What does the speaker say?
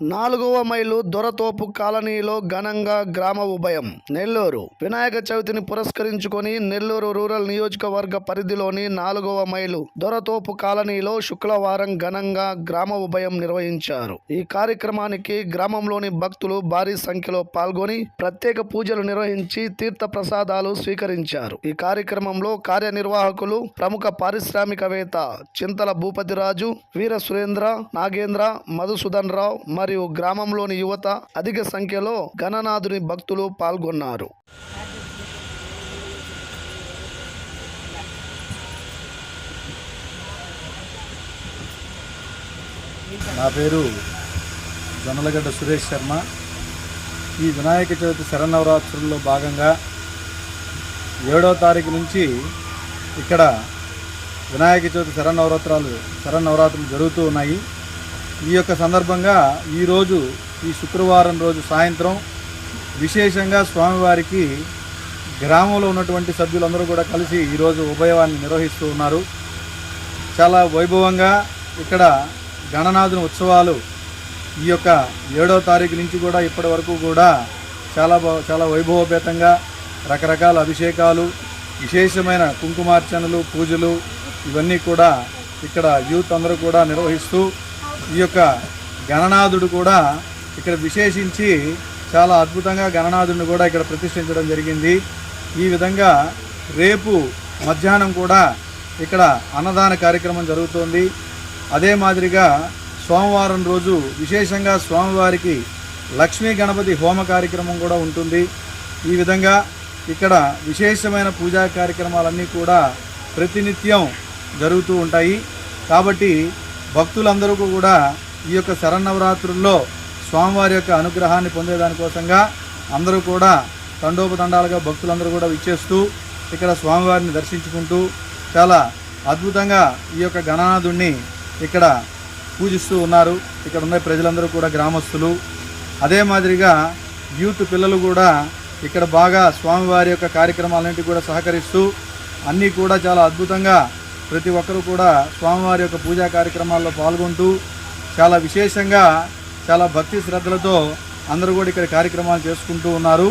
నాలుగవ మైలు దొరతోపు కాలనీలో ఘనంగా గ్రామ ఉభయం. నెల్లూరు వినాయక చవితిని పురస్కరించుకొని నెల్లూరు రూరల్ నియోజకవర్గ పరిధిలోని నాలుగవ మైలు దొరతోపు కాలనీలో శుక్రవారం ఘనంగా గ్రామ ఉభయం నిర్వహించారు. ఈ కార్యక్రమానికి గ్రామంలోని భక్తులు భారీ సంఖ్యలో పాల్గొని ప్రత్యేక పూజలు నిర్వహించి తీర్థ ప్రసాదాలు స్వీకరించారు. ఈ కార్యక్రమంలో కార్యనిర్వాహకులు ప్రముఖ పారిశ్రామికవేత్త చింతల భూపతిరాజు వీర సురేంద్ర నాగేంద్ర మధుసూదన్ రావు మరియు గ్రామంలోని యువత అధిక సంఖ్యలో గణనాథుని భక్తులు పాల్గొన్నారు. నా పేరు జొన్నలగడ్డ సురేష్ శర్మ. ఈ వినాయక చవితి శరణవరాత్రుల్లో భాగంగా ఏడో తారీఖు నుంచి ఇక్కడ వినాయక చవితి శరణవరాత్రాలు శరణవరాత్రులు జరుగుతూ ఉన్నాయి. ఈ యొక్క సందర్భంగా ఈరోజు ఈ శుక్రవారం రోజు సాయంత్రం విశేషంగా స్వామివారికి గ్రామంలో ఉన్నటువంటి సభ్యులందరూ కూడా కలిసి ఈరోజు ఉభయవాన్ని నిర్వహిస్తూ ఉన్నారు. చాలా వైభవంగా ఇక్కడ గణనాథుని ఉత్సవాలు ఈ యొక్క ఏడో తారీఖు నుంచి కూడా ఇప్పటి వరకు కూడా చాలా బా చాలా వైభవపేతంగా రకరకాల అభిషేకాలు విశేషమైన కుంకుమార్చనలు పూజలు ఇవన్నీ కూడా ఇక్కడ యూత్ అందరూ కూడా నిర్వహిస్తూ ఈ యొక్క గణనాథుడు కూడా ఇక్కడ విశేషించి చాలా అద్భుతంగా గణనాథుడిని కూడా ఇక్కడ ప్రతిష్ఠించడం జరిగింది. ఈ విధంగా రేపు మధ్యాహ్నం కూడా ఇక్కడ అన్నదాన కార్యక్రమం జరుగుతోంది. అదే మాదిరిగా సోమవారం రోజు విశేషంగా స్వామివారికి లక్ష్మీ గణపతి హోమ కార్యక్రమం కూడా ఉంటుంది. ఈ విధంగా ఇక్కడ విశేషమైన పూజా కార్యక్రమాలన్నీ కూడా ప్రతినిత్యం జరుగుతూ ఉంటాయి. కాబట్టి భక్తులందరూ కూడా ఈ యొక్క శరన్నవరాత్రుల్లో స్వామివారి యొక్క అనుగ్రహాన్ని పొందేదానికోసంగా అందరూ కూడా తండోపతండాలుగా భక్తులందరూ కూడా విచ్చేస్తూ ఇక్కడ స్వామివారిని దర్శించుకుంటూ చాలా అద్భుతంగా ఈ యొక్క గణనాథుణ్ణి ఇక్కడ పూజిస్తూ ఉన్నారు. ఇక్కడ ఉన్న ప్రజలందరూ కూడా గ్రామస్తులు. అదే మాదిరిగా యూత్ పిల్లలు కూడా ఇక్కడ బాగా స్వామివారి యొక్క కార్యక్రమాలన్నింటి కూడా సహకరిస్తూ అన్నీ కూడా చాలా అద్భుతంగా ప్రతి ఒక్కరూ కూడా స్వామివారి యొక్క పూజా కార్యక్రమాల్లో పాల్గొంటూ చాలా విశేషంగా చాలా భక్తి శ్రద్ధలతో అందరూ కూడా ఇక్కడ కార్యక్రమాలు చేసుకుంటూ ఉన్నారు.